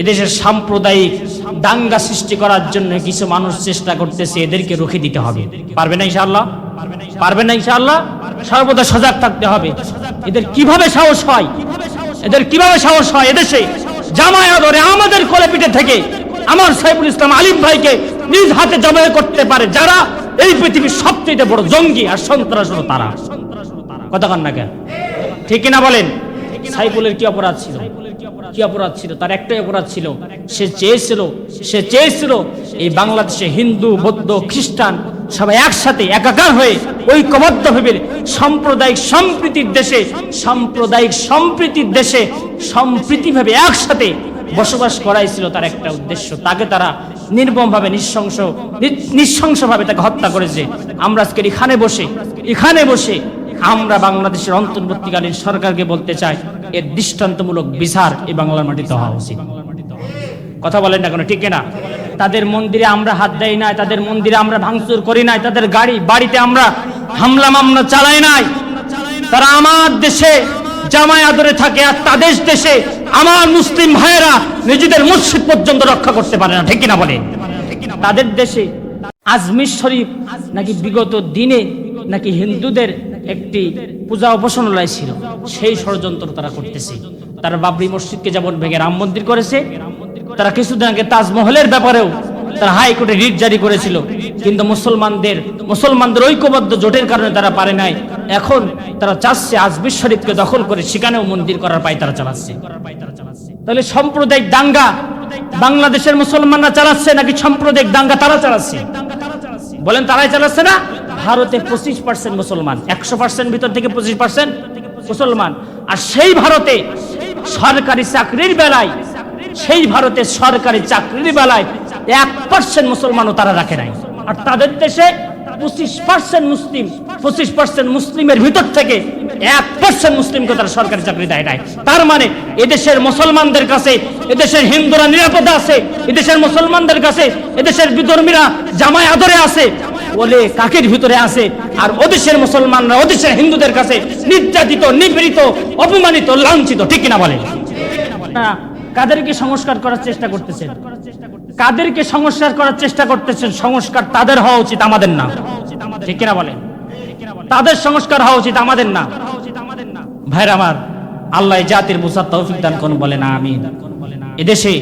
এদেশের সাম্প্রদায়িক দাঙ্গা সৃষ্টি করার জন্য কিছু মানুষ চেষ্টা করতেছে এদেরকে রুখে দিতে হবে। পারবে না ইনশাআল্লাহ? পারবে না ইনশাআল্লাহ? সর্বদা সজাগ থাকতে হবে। এদের কীভাবে সাহস হয়? এদের কীভাবে সাহস হয় এদেশে? জামায়া ধরে আমাদের কোলে পিঠে থেকে আমার সাইফুল ইসলাম আলিম ভাইকে নিজ হাতে জবাই করতে পারে যারা এই পৃথিবীর সবচেয়ে বড় জঙ্গি আর সন্ত্রাস হলো তারা। কথা কান না কেন? ঠিক কিনা বলেন? সাইফুলের কি অপরাধ ছিল? কি অপরাধ ছিল? তার একটাই অপরাধ ছিল। সে চেয়েছিল সে চেয়েছিল এই বাংলাদেশে হিন্দু, বৌদ্ধ, খ্রিস্টান সবাই একসাথে, একাকার হয়ে ঐক্যবদ্ধ ভাবে সাম্প্রদায়িক সম্প্রীতির দেশে, সাম্প্রদায়িক সম্প্রীতির দেশে সম্প্রীতিভাবে একসাথে বসবাস করাই ছিল তার একটা উদ্দেশ্য। তাকে তারা নির্মমভাবে, নিঃশংস নৃশংসভাবে তাকে হত্যা করেছে। আমরা আজকে এখানে বসে এখানে বসে আমরা বাংলাদেশের অন্তর্বর্তীকালীন সরকারকে বলতে চাই, এর দৃষ্টান্তমূলক বিচার এই বাংলার মাটিতে হওয়া উচিত। কথা বলেন না কোনো, ঠিক না তাদের মন্দিরে আমরা হাত দেই নাই, তাদের মন্দিরে আমরা ভাঙচুর করি নাই, তাদের গাড়ি, বাড়িতে আমরা হামলা মামলা চালাই নাই। তারা আমার দেশে জামায় আদরে থাকে আর তাদের দেশে আমার মুসলিম ভাইয়েরা নিজেদের মসজিদ পর্যন্ত রক্ষা করতে পারে না, ঠিক কিনা বলে? তাদের দেশে আজমির শরীফ নাকি বিগত দিনে নাকি হিন্দুদের একটি পূজা উপাসনালয় ছিল। সেই ষড়যন্ত্র তারা করতেছে। তারা বাবরি মসজিদকে যেমন ভেঙে রাম মন্দির করেছে, তারা কিছুদিন আগে তাজমহলের ব্যাপারেও তারা হাইকোর্টে রিট জারি করেছিল। কিন্তু মুসলমানদের মুসলমানদের ঐক্যবদ্ধ জোটের কারণে তারা পারে নাই। এখন তারা চাচ্ছে আজমির শরীফকে দখল করে সেখানেও মন্দির করার পায় তারা চালাচ্ছে। তাহলে সাম্প্রদায়িক দাঙ্গা বাংলাদেশের মুসলমানরা চালাচ্ছে নাকি সাম্প্রদায়িক দাঙ্গা তারা চালাচ্ছে? বলেন তারাই চালাচ্ছে না? ভারতে পঁচিশ পার্সেন্ট মুসলমান, একশো পার্সেন্ট ভিতর থেকে পঁচিশ পার্সেন্ট মুসলমান। আর সেই ভারতে সরকারি চাকরির বেলায়, সেই ভারতে সরকারি চাকরির বেলায় এক পার্সেন্ট মুসলমানও তারা রাখে নাই। আর তাদের দেশে পঁচিশ পার্সেন্ট মুসলিম, পঁচিশ পার্সেন্ট মুসলিমের ভিতর থেকে এক পার্সেন্ট মুসলিমকে তারা সরকারি চাকরি দেয় নাই। তার মানে এদেশের মুসলমানদের কাছে, এদেশের হিন্দুরা নিরাপদে আছে, এদেশের মুসলমানদের কাছে, এদেশের বিধর্মীরা জামায় আদরে আছে বলে কাকের ভিতরে আছে? আর ওদেশের মুসলমানরা ওদেশের হিন্দুদের কাছে নির্যাতিত, নিপীড়িত, অপমানিত, লাঞ্ছিত, ঠিক কিনা বলে কাদেরকে সংস্কার করার চেষ্টা করতেছেন? কাদেরকে সংস্কার করার চেষ্টা করতেছেন? সংস্কার তাদের হওয়া উচিত আমাদের না। ঠিক কিনা বলেন? তাদের সংস্কার হওয়া উচিত আমাদের না। ভাইরা আমার, আল্লাহ জাতির বুঝার তৌফিক দান করুন বলে না আমি এদেশে